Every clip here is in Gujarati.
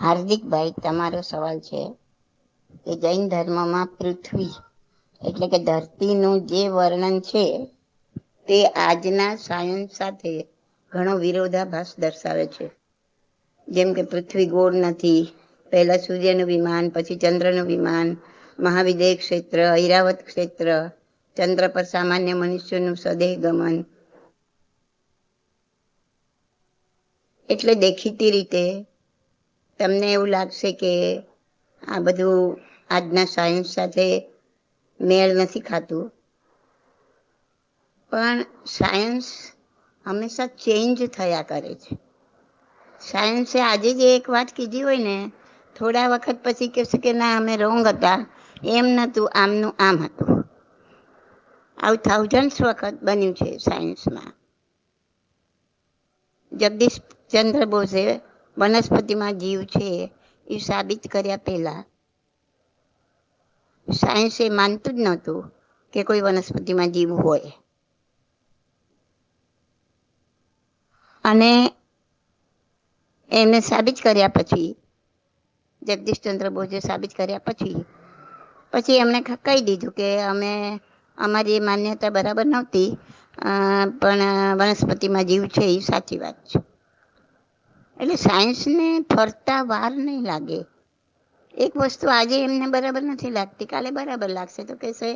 હાર્દિકભાઈ તમારો સવાલ છે કે જૈન ધર્મમાં પૃથ્વી એટલે કે ધરતીનું જે વર્ણન છે તે આજના સાયન્સ સાથે ઘણો વિરોધાભાસ દર્શાવે છે. જેમ કે પૃથ્વી ગોળ નથી, પહેલા સૂર્યનું વિમાન, પછી ચંદ્રનું વિમાન મહાવિદેય ક્ષેત્ર ઐરાવત ક્ષેત્ર, ચંદ્ર પર સામાન્ય મનુષ્યનું સદેહ ગમન. એટલે દેખીતી રીતે તમને એવું લાગશે કે આ બધું આજના સાયન્સ સાથે મેળ નથી ખાતું. પણ સાયન્સ હંમેશા ચેન્જ થયા કરે છે. સાયન્સે આજે જે એક વાત કીધી હોય ને, થોડા વખત પછી કહેશે કે ના, અમે રોંગ હતા. એમ નહોતું, આમનું આમ હતું. આવું થાઉઝન્ડ્સ વખત બન્યું છે સાયન્સમાં જગદીશ ચંદ્ર બોઝે વનસ્પતિમાં જીવ છે એ સાબિત કર્યા પહેલાં. સાયન્સ એ માનતું જ નહોતું કે કોઈ વનસ્પતિમાં જીવ હોય. અને એમને સાબિત કર્યા પછી, જગદીશચંદ્ર બોઝે સાબિત કર્યા પછી પછી એમણે કહી દીધું કે અમે, અમારી માન્યતા બરાબર નહોતી પણ વનસ્પતિમાં જીવ છે એ સાચી વાત છે. એટલે સાયન્સને ફરતા વાર નહીં લાગે. એક વસ્તુ આજે એમને બરાબર નથી લાગતી, કાલે બરાબર લાગશે. તો કહેશે,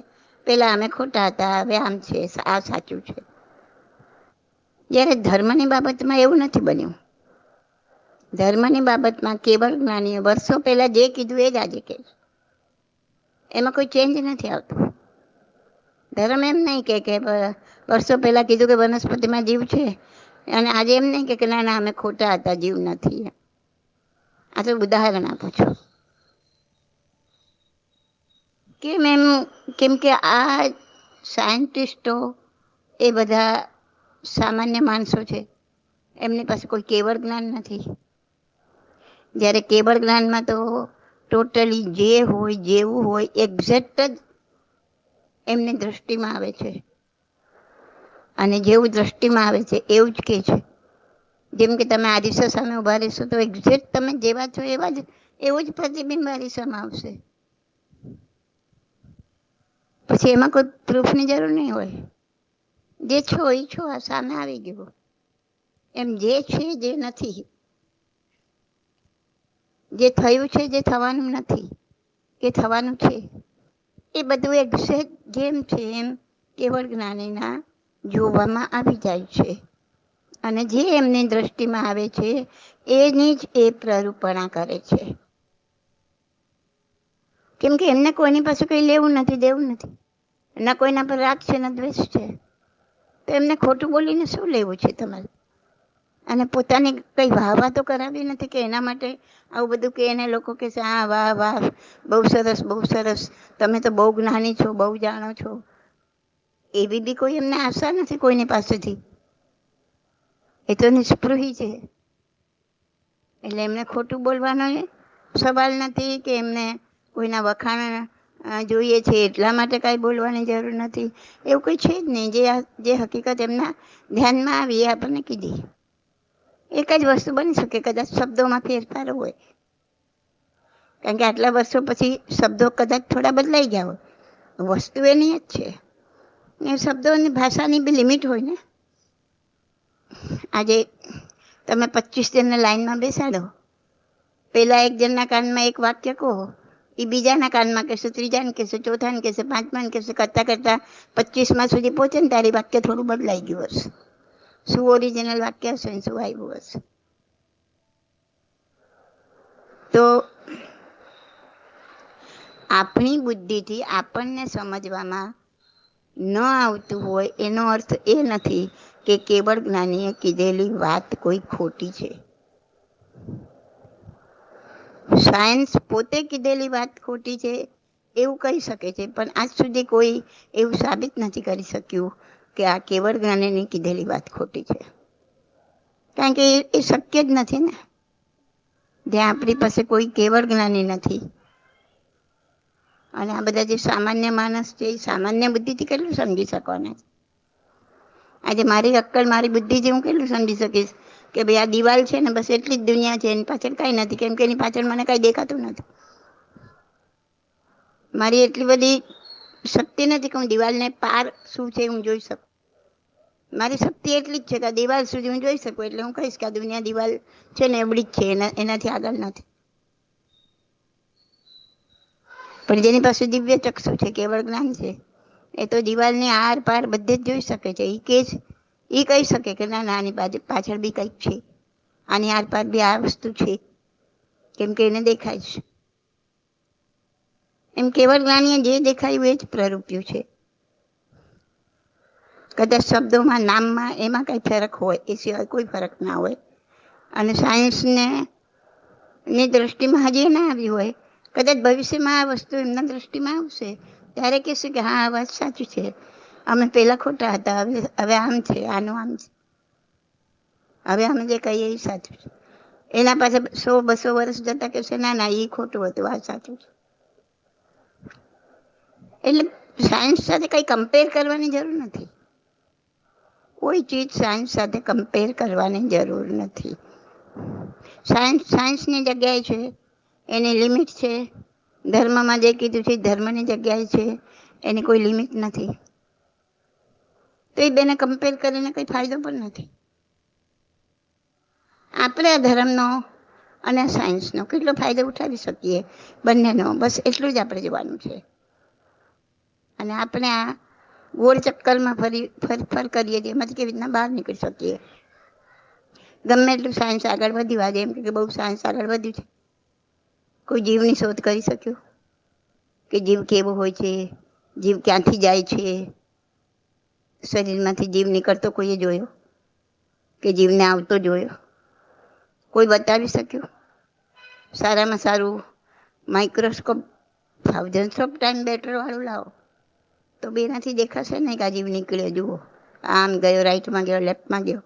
પેલા અમે ખોટા હતા, હવે આમ છે, આ સાચું છે. જ્યારે ધર્મની બાબતમાં એવું નથી બન્યું. ધર્મની બાબતમાં કેવળ જ્ઞાનીએ વર્ષો પહેલા જે કીધું એ જ આજે કહે એમાં કોઈ ચેન્જ નથી આવતું. ધર્મ એમ નહીં કે વર્ષો પહેલા કીધું કે વનસ્પતિમાં જીવ છે અને આજે એમ નહીં કે ના ના, અમે ખોટા હતા, જીવ નથી આ તો ઉદાહરણ આપું છું. કેમ એમ, કેમ કે આ સાયન્ટિસ્ટો એ બધા સામાન્ય માણસો છે. એમની પાસે કોઈ કેવળ જ્ઞાન નથી. જ્યારે કેવળ જ્ઞાનમાં તો ટોટલી જે હોય, જેવું હોય, એક્ઝેક્ટ જ એમની દ્રષ્ટિમાં આવે છે. અને જેવું દ્રષ્ટિમાં આવે છે, એવું જ કે છે. જેમ કે તમે આરીસા સામે ઊભા રહેશો, તો એક્ઝેક્ટ તમે જેવા છો એવા જ, એવું જ પ્રતિબિંબ આરીસામાં આવશે. પછી એમાં કોઈ પ્રૂફની જરૂર નહીં હોય. જે છો એ છો, આ સામે આવી ગયો. એમ જે છે, જે નથી. જે થયું છે, જે થવાનું નથી કે થવાનું છે. એ બધું એક્ઝેક્ટ જેમ છે એમ, કેવળ જ્ઞાનીના જોવામાં આવી જાય છે. અને જે એમની દ્રષ્ટિમાં આવે છે, એની જ એ પ્રરૂપણા કરે છે. કેમ કે એમને કોઈની પાસે કંઈ લેવું નથી, દેવું નથી. ના કોઈના પર રાગ છે ના દ્વેષ છે. તો એમને ખોટું બોલીને શું લેવું છે તમારે? અને પોતાની કંઈ વાહ વાહ તો કરાવી નથી કે એના માટે આવું બધું કે એને લોકો કે હા વાહ વાહ, બહુ સરસ બહુ સરસ. તમે તો બહુ જ્ઞાની છો, બહુ જાણો છો. એવી બી કોઈ એમને આશા નથી કોઈની પાસેથી. એ તો નિષ્પૃહી છે. એટલે એમને ખોટું બોલવાનો સવાલ નથી કે એમને કોઈના વખાણ જોઈએ છે એટલા માટે કાંઈ બોલવાની જરૂર નથી. એવું કંઈ છે જ નહીં. જે જે હકીકત એમના ધ્યાનમાં આવી એ આપણને કીધી. એક જ વસ્તુ બની શકે, કદાચ શબ્દોમાં ફેરફાર હોય. કારણ કે આટલા વર્ષો પછી શબ્દો કદાચ થોડા બદલાઈ ગયા હોય. વસ્તુ એની જ છે. એ શબ્દોની ભાષાની બી લિમિટ હોય ને? આજે તમે પચીસ જણને લાઈનમાં બેસાડો. પહેલાં એક જણના કાનમાં એક વાક્ય કહો. એ બીજાના કાનમાં કહેશે, ત્રીજાને કહેશે, ચોથાને કહેશે, પાંચમાને કહેશે, કરતાં કરતાં પચીસમાં સુધી પહોંચે ને તારી વાક્ય થોડું બદલાઈ ગયું હશે. શું ઓરિજિનલ વાક્ય હશે ને શું આવ્યું હશે? તો આપણી બુદ્ધિથી આપણને સમજવામાં ન આવતું હોય એનો અર્થ એ નથી કે કેવળ જ્ઞાનીએ કીધેલી વાત કોઈ ખોટી છે. સાયન્સ પોતે કીધેલી વાત ખોટી છે એવું કહી શકે છે, પણ આજ સુધી કોઈ એવું સાબિત નથી કરી શક્યું કે આ કેવળ જ્ઞાનીની કીધેલી વાત ખોટી છે. કારણ કે એ શક્ય જ નથી ને. જ્યાં આપણી પાસે કોઈ કેવળ જ્ઞાની નથી અને આ બધા જે સામાન્ય માણસ છે, એ સામાન્ય બુદ્ધિથી કેટલું સમજી શકવાના આજે મારી અક્કલ, મારી બુદ્ધિથી હું કેટલું સમજી શકીશ કે ભાઈ આ દિવાલ છે ને, બસ એટલી જ દુનિયા છે, એની પાછળ કાંઈ નથી, કેમ કે એની પાછળ મને કાંઈ દેખાતું નથી. મારી એટલી બધી શક્તિ નથી કે હું દિવાલને પાર શું છે હું જોઈ શકું. મારી શક્તિ એટલી જ છે કે દિવાલ સુધી હું જોઈ શકું, એટલે હું કહીશ કે આ દુનિયા દિવાલ છે ને, એવડી જ છે, એના, એનાથી આગળ નથી. પણ જેની પાસે દિવ્ય ચક્ષુ છે, કેવળ જ્ઞાન છે, એ તો દિવાલની આર પાર બધે જ જોઈ શકે છે. એ કે એ કહી શકે કે ના ના, આની પાછળ બી કંઈક છે. આની આર પાર બી આ વસ્તુ છે. કેમ કે એને દેખાય છે. એમ કેવળ જ્ઞાનીએ જે દેખાયું એ જ પ્રરૂપ્યું છે. કદાચ શબ્દોમાં, નામમાં એમાં કંઈ ફરક હોય, એ સિવાય કોઈ ફરક ના હોય. અને સાયન્સને, ની દ્રષ્ટિમાં હજી ના આવી હોય. કદાચ ભવિષ્યમાં આ વસ્તુ એમના દ્રષ્ટિમાં આવશે. ત્યારે કહેશે કે હા, આ વાત સાચી છે. અમે પહેલાં ખોટા હતા, હવે હવે આમ છે, આનું આમ છે. હવે અમે જે કહીએ એ સાચું છે. એના પાસે સો, બસો વર્ષ જતા કહેશે, ના ના એ ખોટું હતું, આ સાચું છે. એટલે સાયન્સ સાથે કંઈ કમ્પેર કરવાની જરૂર નથી. કોઈ ચીજ સાયન્સ સાથે કમ્પેર કરવાની જરૂર નથી. સાયન્સ સાયન્સની જગ્યાએ છે એની લિમિટ છે. ધર્મમાં જે કીધું છે, ધર્મની જગ્યાએ છે, એની કોઈ લિમિટ નથી. તો એ બેને કમ્પેર કરીને કંઈ ફાયદો પણ નથી. આપણે આ ધર્મનો અને સાયન્સનો કેટલો ફાયદો ઉઠાવી શકીએ બંનેનો? બસ એટલું જ આપણે જોવાનું છે. અને આપણે આ ગોળ ચક્કરમાં ફરી ફર ફર કરીએ છીએ, એમાંથી કેવી રીતના બહાર નીકળી શકીએ. ગમે એટલું સાયન્સ આગળ વધી આજે, એમ કે બહુ સાયન્સ આગળ વધ્યું છે. કોઈ જીવની શોધ કરી શક્યો? કે જીવ કેવો હોય છે? જીવ ક્યાંથી જાય છે? શરીરમાંથી જીવ નીકળતો કોઈએ જોયો? કે જીવને આવતો જોયો? કોઈ બતાવી શક્યું? સારામાં સારું microscope thousand of time better વાળું લાવો. તો બેનાથી દેખાશે ને કે આ જીવ નીકળ્યો. જુઓ. આમ ગયો, રાઈટમાં ગયો, લેફ્ટમાં ગયો.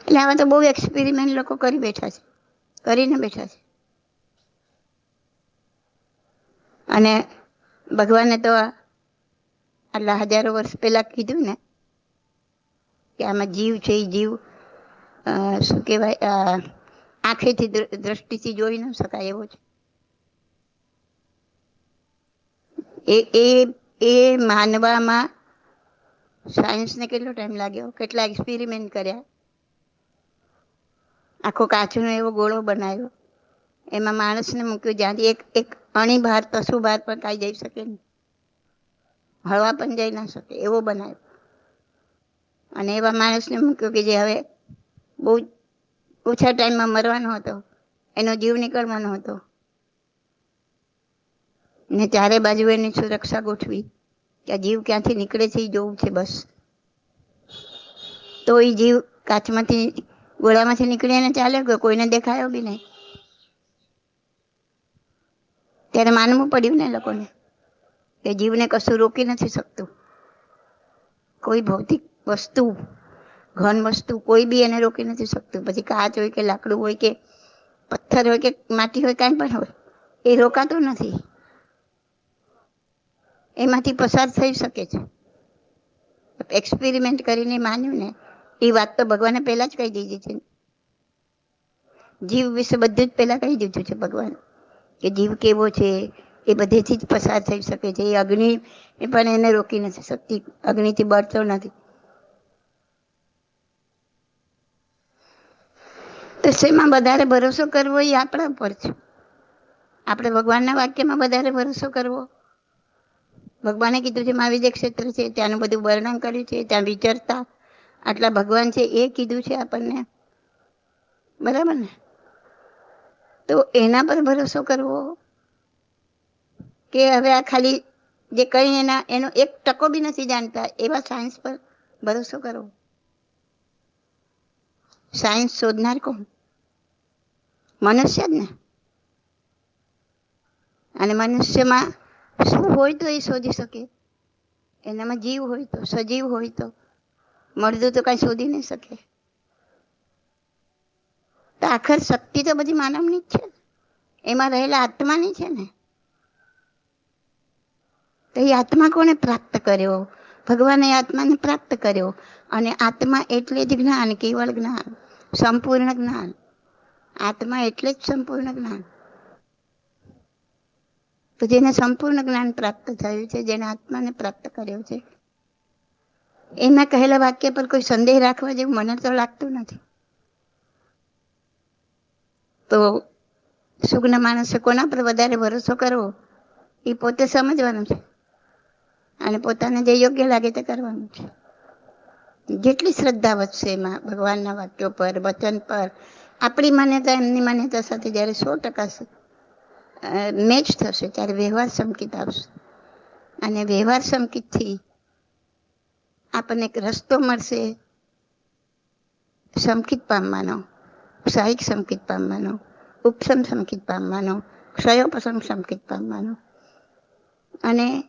એટલે આવા તો બહુ એક્સપેરિમેન્ટ લોકો કરી બેઠા છે. કરીને બેઠા છે. અને ભગવાને તો આટલા હજારો વર્ષ પહેલાં કીધું ને કે આમાં જીવ છે એ જીવ શું કહેવાય આંખેથી દ્રષ્ટિથી જોઈ ન શકાય એવો છે. એ એ એ માનવામાં સાયન્સને કેટલો ટાઈમ લાગ્યો? કેટલા એક્સપેરિમેન્ટ કર્યા? આખો કાચનો એવો ગોળો બનાવ્યો. એમાં માણસને મૂક્યો જ્યાંથી એક એક અણી બહાર પશુ બહાર પણ કાંઈ જઈ શકે નહીં. હળવા પણ જઈ ના શકે, એવો બનાવ્યો. અને એવા માણસને મૂક્યો કે જે હવે બહુ ઓછા ટાઈમમાં મરવાનો હતો, એનો જીવ નીકળવાનો હતો. ને ચારે બાજુ એની સુરક્ષા ગોઠવી કે આ જીવ ક્યાંથી નીકળે છે એ જોવું છે બસ. તો એ જીવ કાચમાંથી ગોળામાંથી નીકળીને ચાલ્યો ગયો કોઈને દેખાયો બી નહીં. ત્યારે માનવું પડ્યું ને લોકોને કે જીવને કશું રોકી નથી શકતું. કોઈ ભૌતિક વસ્તુ, ઘન વસ્તુ કોઈ બી એને રોકી નથી શકતું. પછી કાચ હોય કે લાકડું હોય કે પથ્થર હોય કે માટી હોય, કાંઈ પણ હોય, એ રોકાતું નથી. એમાંથી પસાર થઈ શકે છે. એક્સપેરિમેન્ટ કરીને માન્યું ને એ વાત તો ભગવાને પહેલા જ કહી દીધી છે. જીવ વિશે બધું જ પહેલા કહી દીધું છે ભગવાન. કે જીવ કેવો છે, એ બધેથી જ પસાર થઈ શકે છે. એ અગ્નિ પણ એને રોકી નથી શકતી. અગ્નિથી બળતો નથી. તો શેમાં વધારે ભરોસો કરવો એ આપણા ઉપર છે. આપણે ભગવાનના વાક્યમાં વધારે ભરોસો કરવો. ભગવાને કીધું છે મહાવિજય ક્ષેત્ર છે, ત્યાંનું બધું વર્ણન કર્યું છે, ત્યાં વિચરતા આટલા ભગવાન છે એ કીધું છે આપણને. બરાબર ને? તો એના પર ભરોસો કરવો કે હવે આ ખાલી જે કંઈ એના, એનો એક ટકો બી નથી જાણતા, એવા સાયન્સ પર ભરોસો કરવો. સાયન્સ શોધનાર કોણ? મનુષ્ય જ ને? અને મનુષ્યમાં શું હોય તો એ શોધી શકે? એનામાં જીવ હોય તો, સજીવ હોય તો મળતું તો કાંઈ શોધી નહીં શકે. તો આખર શક્તિ તો બધી માનવની જ છે એમાં રહેલા આત્માની છે ને. તો એ આત્મા કોને પ્રાપ્ત કર્યો? ભગવાને આત્માને પ્રાપ્ત કર્યો. અને આત્મા એટલે જ જ્ઞાન, કેવળ જ્ઞાન, સંપૂર્ણ જ્ઞાન. આત્મા એટલે જ સંપૂર્ણ જ્ઞાન. તો જેને સંપૂર્ણ જ્ઞાન પ્રાપ્ત થયું છે જેને આત્માને પ્રાપ્ત કર્યો છે એના કહેલા વાક્ય પર કોઈ સંદેહ રાખવા જેવું મને તો લાગતું નથી. તો સુગ્ન માણસે કોના પર વધારે ભરોસો કરવો? એ પોતે સમજવાનું છે. અને પોતાને જે યોગ્ય લાગે તે કરવાનું છે. જેટલી શ્રદ્ધા વધશે એમાં ભગવાનના વાક્યો પર, વચન પર, આપણી માન્યતા, એમની માન્યતા સાથે જ્યારે સો ટકા મેચ થશે, ત્યારે વ્યવહાર સંકિત આવશે. અને વ્યવહાર સંકિતથી આપણને એક રસ્તો મળશે. સંકિત પામવાનો સાહિક સંકિત પામવાનો, ઉપસમ સંકિત પામવાનો ક્ષયોપસમ સંકિત પામવાનો. અને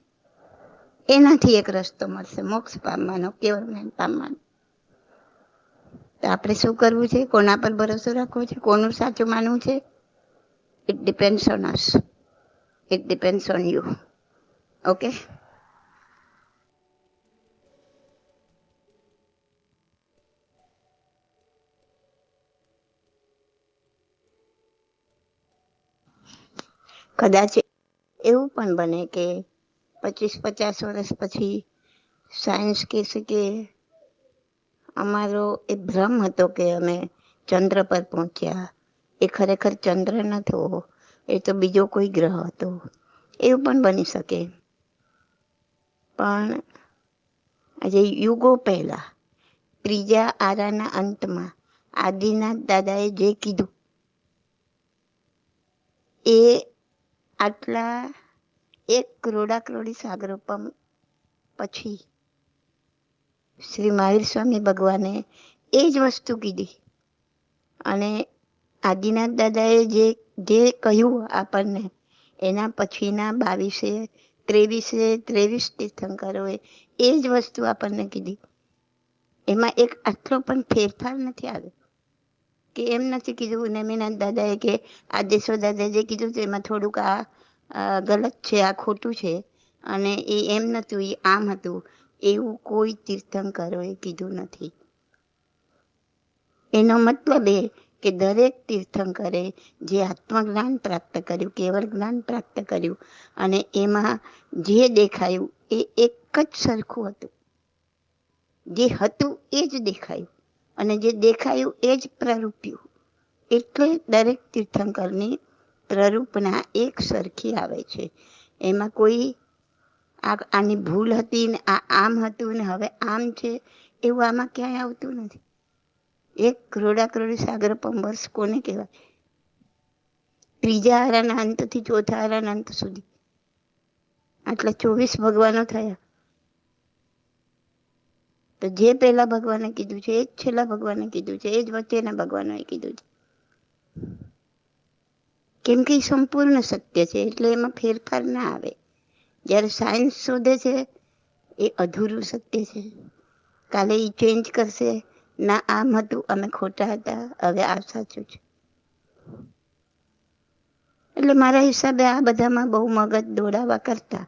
એનાથી એક રસ્તો મળશે, મોક્ષ પામવાનો, કેવળ જ્ઞાન પામવાનો. તો આપણે શું કરવું છે? કોના પર ભરોસો રાખવો છે? કોનું સાચું માનવું છે? It depends on us it depends on you okay કદાચ એવું પણ બને કે પચીસ પચાસ વર્ષ પછી સાયન્સ કહેશે કે અમારો એ ભ્રમ હતો કે અમે ચંદ્ર પર પહોંચ્યા. એ ખરેખર ચંદ્ર નતો એ તો બીજો કોઈ ગ્રહ હતો. એવું પણ બની શકે. પણ આજે યુગો પહેલા, ત્રીજા આરાના અંતમાં આદિનાથ દાદાએ જે કીધું, એ આટલા એક કરોડા કરોડી સાગરો પછી શ્રી મહાવીર સ્વામી ભગવાને એ જ વસ્તુ કીધી. અને આદિનાથ દાદાએ જે જે કહ્યું આપણને, એના પછીના બાવીસે, ત્રેવીસે, ત્રેવીસ તીર્થંકરોએ એ જ વસ્તુ આપણને કીધી. એમાં એક આટલો પણ ફેરફાર નથી આવ્યો. કે એમ નથી કીધું નેમિનાથ દાદાએ કે આદેશો દાદાએ જે કીધું એમાં થોડુંક આ ગલત છે, આ ખોટું છે. અને એ એમ નહોતું એ આમ હતું. એવું કોઈ તીર્થંકરોએ કીધું નથી. એનો મતલબ એ કે દરેક તીર્થંકરે જે આત્મજ્ઞાન પ્રાપ્ત કર્યું, કેવળ જ્ઞાન પ્રાપ્ત કર્યું, અને એમાં જે દેખાયું એ એક જ સરખું હતું. જે હતું એ જ દેખાયું. અને જે દેખાયું એ જ પ્રરૂપ્યું. એટલે દરેક તીર્થંકરની પ્રરૂપના એક સરખી આવે છે. એમાં કોઈ આ આની ભૂલ હતી ને આ આમ હતું ને હવે આમ છે, એવું આમાં ક્યાંય આવતું નથી. એક કરોડા ક્રોડી સાગર પંબર્સ કોને કહેવાય? ત્રીજા હારાના અંતથી ચોથા હારાના અંત સુધી. આટલા ચોવીસ ભગવાનો થયા. તો જે પહેલા ભગવાને કીધું છે, એ જ છેલ્લા ભગવાને કીધું છે, એ જ વચ્ચેના ભગવાનોએ કીધું છે. કેમ કે સંપૂર્ણ સત્ય છે, એટલે એમાં ફેરફાર ના આવે. જ્યારે સાયન્સ શોધે છે, એ અધૂરું સત્ય છે. કાલે એ ચેન્જ કરશે, ના, આમ હતું, અમે ખોટા હતા, હવે આ સાચું છે. એટલે મારા હિસાબે આ બધામાં બહુ મગજ દોડાવા કરતા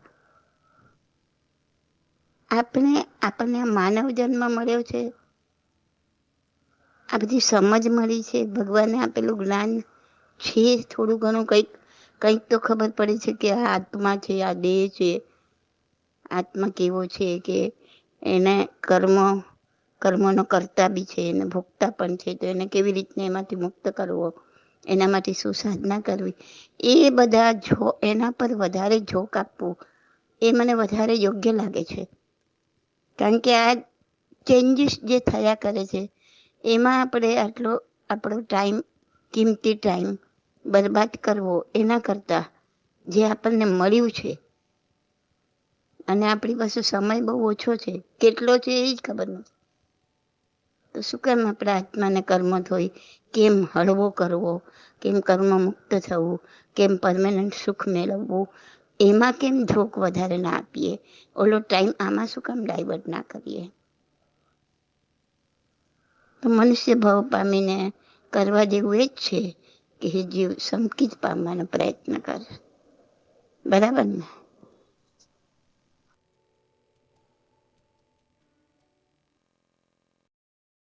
આપણે આપણને માનવ જન્મ મળ્યો છે. આ બધી સમજ મળી છે. ભગવાને આપેલું જ્ઞાન છે. થોડું ઘણું કંઈક કંઈક તો ખબર પડે છે કે આ આત્મા છે, આ દેહ છે. આત્મા કેવો છે કે એને કર્મ, કર્મનો કરતા બી છે, એને ભોગતા પણ છે. તો એને કેવી રીતને એમાંથી મુક્ત કરવો? એના માટે શું સાધના કરવી? એ બધા જો, એના પર વધારે જોક આપવું, એ મને વધારે યોગ્ય લાગે છે. કારણ કે આ ચેન્જીસ જે થયા કરે છે, એમાં આપણે આટલો, આપણો ટાઈમ કિંમતી ટાઈમ બરબાદ કરવો એના કરતાં જે આપણને મળ્યું છે અને આપણી પાસે સમય બહુ ઓછો છે, કેટલો છે એ જ ખબર નથી. તો શું કેમ આપણા આત્માને કર્મ થોઈ કેમ હળવો કરવો, કેમ કર્મ મુક્ત થવું, કેમ પરમેનન્ટ સુખ મેળવવું એમાં કેમ ધોક વધારે ના આપીએ? ઓલો ટાઈમ આમાં શું કામ ડાયવર્ટ ના કરીએ? તો મનુષ્ય ભાવ પામીને કરવા જેવું એ જ છે કે જીવ સંકિત પામવાનો પ્રયત્ન કરે. બરાબર ને?